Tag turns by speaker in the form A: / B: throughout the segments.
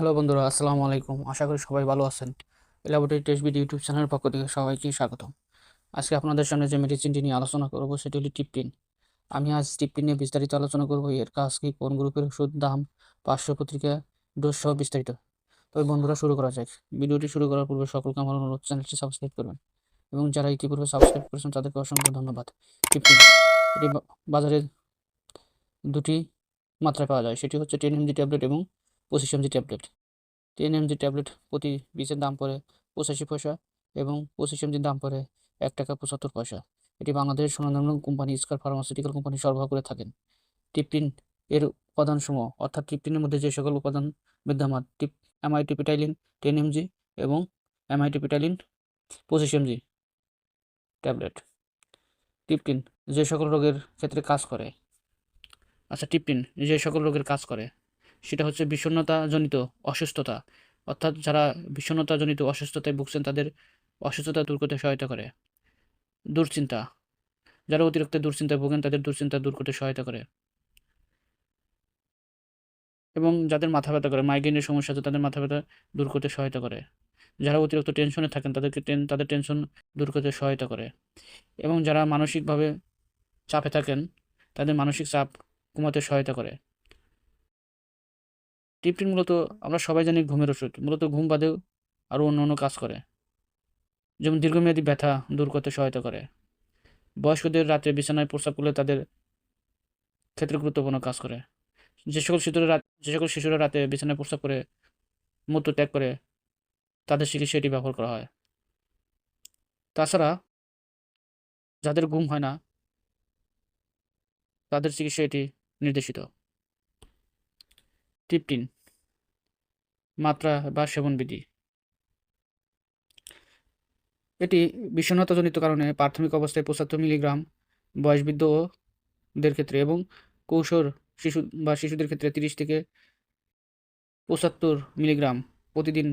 A: Hello বন্ধুরা, আসসালামু আলাইকুম। আশা করি সবাই ভালো আছেন। ল্যাবরেটরি টেস্ট বিডি ইউটিউব চ্যানেলের পক্ষ থেকে সবাইকে স্বাগত আজকে আপনাদের সামনে যে মেডিসিনটি নিয়ে আলোচনা করব, সেটি হলো টিপটিন। আমি আজ টিপটিন নিয়ে বিস্তারিত আলোচনা করব। এর কাজ কি, কোন গ্রুপের ওষুধ দাম, পার্শ্ব পত্রিকা ডোজ সহ বিস্তারিত। তবে বন্ধুরা, শুরু করা যাক। ভিডিওটি শুরু করার পূর্বে সকলকে আমার অনুরোধ চ্যানেলটি সাবস্ক্রাইব করবেন এবং যারা ইতিপূর্বে সাবস্ক্রাইব করেছেন, তাদেরকে অসংখ্য ধন্যবাদ। টিপটিন, এটি বাজারে দুটি মাত্রায় পাওয়া যায়। সেটি হচ্ছে টেন এমজি ট্যাবলেট এবং পঁচিশ MG tablet ten MG tablet প্রতি পিসের দাম পড়ে পঁচাশি পয়সা এবং পঁচিশ এমজির দাম পড়ে এক টাকা পঁচাত্তর পয়সা। এটি বাংলাদেশের স্বনামধন্য কোম্পানি স্কার ফার্মাসিউটিক্যাল কোম্পানি সরবরাহ করে থাকেন। টিপটিন এর উপাদানসমূহ, অর্থাৎ টিপটিনের মধ্যে যে সকল উপাদান বিদ্যমান টিপ অ্যামাইটিপিটাইলিন টেন এমজি এবং অ্যামাইটিপিটাইলিন পঁচিশ এমজি ট্যাবলেট টিপটিন যে সকল রোগের ক্ষেত্রে কাজ করে আচ্ছা টিপটিন যে সকল রোগের কাজ করে সেটা হচ্ছে বিষণ্ণতাজনিত অসুস্থতা। অর্থাৎ যারা বিষণ্ণতাজনিত অসুস্থতায় ভুগছেন, তাদের অসুস্থতা দূর করতে সহায়তা করে। দুশ্চিন্তা। যারা অতিরিক্ত দুশ্চিন্তায় ভোগেন, তাদের দুশ্চিন্তা দূর করতে সহায়তা করে। এবং যাদের মাথা ব্যথা করে মাইগ্রেনের সমস্যা আছে, তাদের মাথা ব্যথা দূর করতে সহায়তা করে। যারা অতিরিক্ত টেনশনে থাকেন, তাদেরকে টেন তাদের টেনশন দূর করতে সহায়তা করে। এবং যারা মানসিকভাবে চাপে থাকেন, তাদের মানসিক চাপ কমাতে সহায়তা করে। টিপটিন মূলত আমরা সবাই জানি ঘুমের ওষুধ। মূলত ঘুম বাদেও আরও অন্য অন্য কাজ করে। যেমন দীর্ঘমেয়াদী ব্যথা দূর করতে সহায়তা করে। বয়স্কদের রাতে বিছানায় প্রস্রাব করলে তাদের ক্ষেত্রে গুরুত্বপূর্ণ কাজ করে। যে সকল শিশুরা রাত যে সকল শিশুরা রাতে বিছানায় প্রস্রাব করে, মূত্র ত্যাগ করে, তাদের চিকিৎসা এটি ব্যবহার করা হয়। তাছাড়া যাদের ঘুম হয় না, তাদের চিকিৎসা এটি নির্দেশিত। টিপটিন, মাত্রা বা সেবন সেবনবিধি এটি বিষণ্ণতাজনিত কারণে প্রাথমিক অবস্থায় পঁচাত্তর মিলিগ্রাম বয়সবৃদ্ধদের ক্ষেত্রে এবং কৌশল শিশু বা শিশুদের ক্ষেত্রে তিরিশ থেকে পঁচাত্তর মিলিগ্রাম প্রতিদিন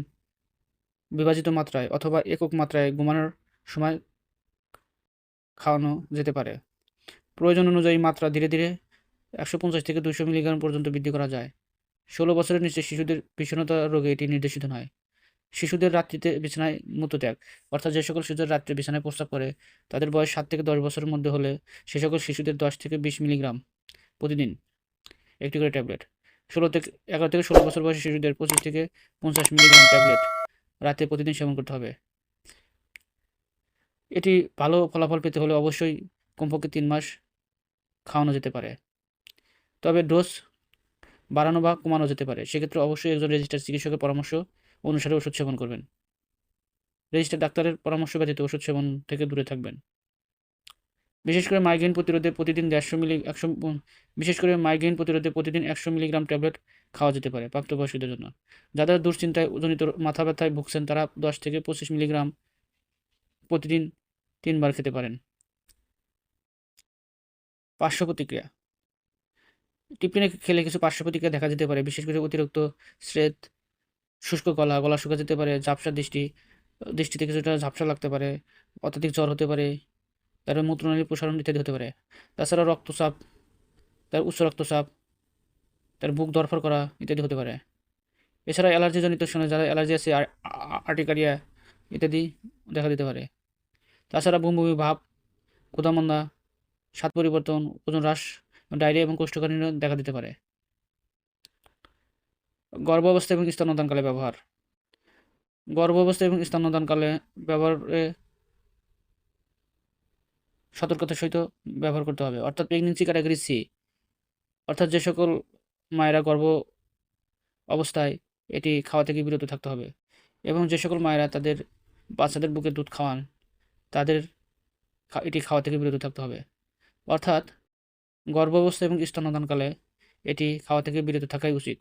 A: বিভাজিত মাত্রায় অথবা একক মাত্রায় ঘুমানোর সময় খাওয়ানো যেতে পারে। প্রয়োজন অনুযায়ী মাত্রা ধীরে ধীরে একশো পঞ্চাশ থেকে দুশো মিলিগ্রাম পর্যন্ত বৃদ্ধি করা যায়। ষোলো বছরের নিচে শিশুদের বিষণ্ণতা রোগে এটি নির্দেশিত নয়। শিশুদের রাত্রিতে বিছানায় মূত্রত্যাগ অর্থাৎ যে সকল শিশুদের রাত্রে বিছানায় প্রস্তাব করে, তাদের বয়স সাত থেকে দশ বছরের মধ্যে হলে সে সকল শিশুদের দশ থেকে বিশ মিলিগ্রাম প্রতিদিন। একটি করে ট্যাবলেট, ষোলো থেকে এগারো থেকে ষোলো বছর বয়সী শিশুদের পঁচিশ থেকে পঞ্চাশ মিলিগ্রাম ট্যাবলেট রাতে প্রতিদিন সেবন করতে হবে। এটি ভালো ফলাফল পেতে হলে অবশ্যই কমপক্ষে তিন মাস খাওয়ানো যেতে পারে। তবে ডোজ বাড়ানো বা কমানো যেতে পারে, সেক্ষেত্রে অবশ্যই একজন রেজিস্টার চিকিৎসকের পরামর্শ অনুসারে ওষুধ সেবন করবেন। রেজিস্টার ডাক্তারের পরামর্শ ব্যতীত ওষুধ সেবন থেকে দূরে থাকবেন। বিশেষ করে মাইগ্রেন প্রতিরোধে প্রতিদিন দেড়শো মিলি, একশো, বিশেষ করে মাইগ্রেন প্রতিরোধে প্রতিদিন একশো মিলিগ্রাম ট্যাবলেট খাওয়া যেতে পারে প্রাপ্তবয়স্কদের জন্য। যাদের দুশ্চিন্তায় জনিত মাথা ব্যথায় ভুগছেন, তারা দশ থেকে পঁচিশ মিলিগ্রাম প্রতিদিন তিনবার খেতে পারেন। পার্শ্ব প্রতিক্রিয়া। টিপটিনে খেলে কিছু পার্শ্ব প্রতিক্রিয়া দেখা যেতে পারে, বিশেষ করে অতিরিক্ত স্রেদ, শুষ্ক গলা গলা শুকা যেতে পারে, ঝাপসা দৃষ্টি দৃষ্টিতে কিছুটা ঝাপসা লাগতে পারে, অত্যাধিক জ্বর হতে পারে তার মূত্রনালীর প্রসারণ ইত্যাদি হতে পারে। তাছাড়া রক্তচাপ, তার উচ্চ রক্তচাপ, তার বুক দরফর করা ইত্যাদি হতে পারে। এছাড়া অ্যালার্জিজনিত সময় যারা অ্যালার্জি আছে আর্টিকারিয়া ইত্যাদি দেখা দিতে পারে। তাছাড়া বুম বুমি ভাব ক্ষুধামন্দা স্বাদ পরিবর্তন, ওজন হ্রাস ডায়রিয়া এবং কোষ্ঠকাঠিন্য দেখা দিতে পারে। গর্ভাবস্থা এবং স্তন্যদানকালে ব্যবহার। গর্ভাবস্থা এবং স্তন্যদানকালে ব্যবহারে সতর্কতার সহিত ব্যবহার করতে হবে। অর্থাৎ প্রেগনেন্সি ক্যাটাগরি সি অর্থাৎ যে সকল মায়েরা গর্ভ অবস্থায় এটি খাওয়া থেকে বিরত থাকতে হবে এবং যে সকল মায়েরা তাদের বাচ্চাদের বুকে দুধ খাওয়ান, তাদের এটি খাওয়া থেকে বিরত থাকতে হবে। অর্থাৎ গর্ভাবস্থা এবং স্তন্যদানকালে এটি খাওয়া থেকে বিরত থাকাই উচিত।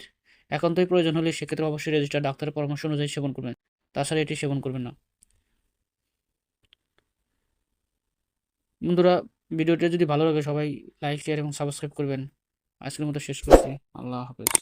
A: একান্তই প্রয়োজন হলে সেক্ষেত্রে অবশ্যই রেজিস্টার ডাক্তারের পরামর্শ অনুযায়ী সেবন করবেন। তাছাড়া এটি সেবন করবেন না। বন্ধুরা, ভিডিওটি যদি ভালো লাগে সবাই লাইক, শেয়ার এবং সাবস্ক্রাইব করবেন। আজকের মতো শেষ করছি। আল্লাহ হাফেজ।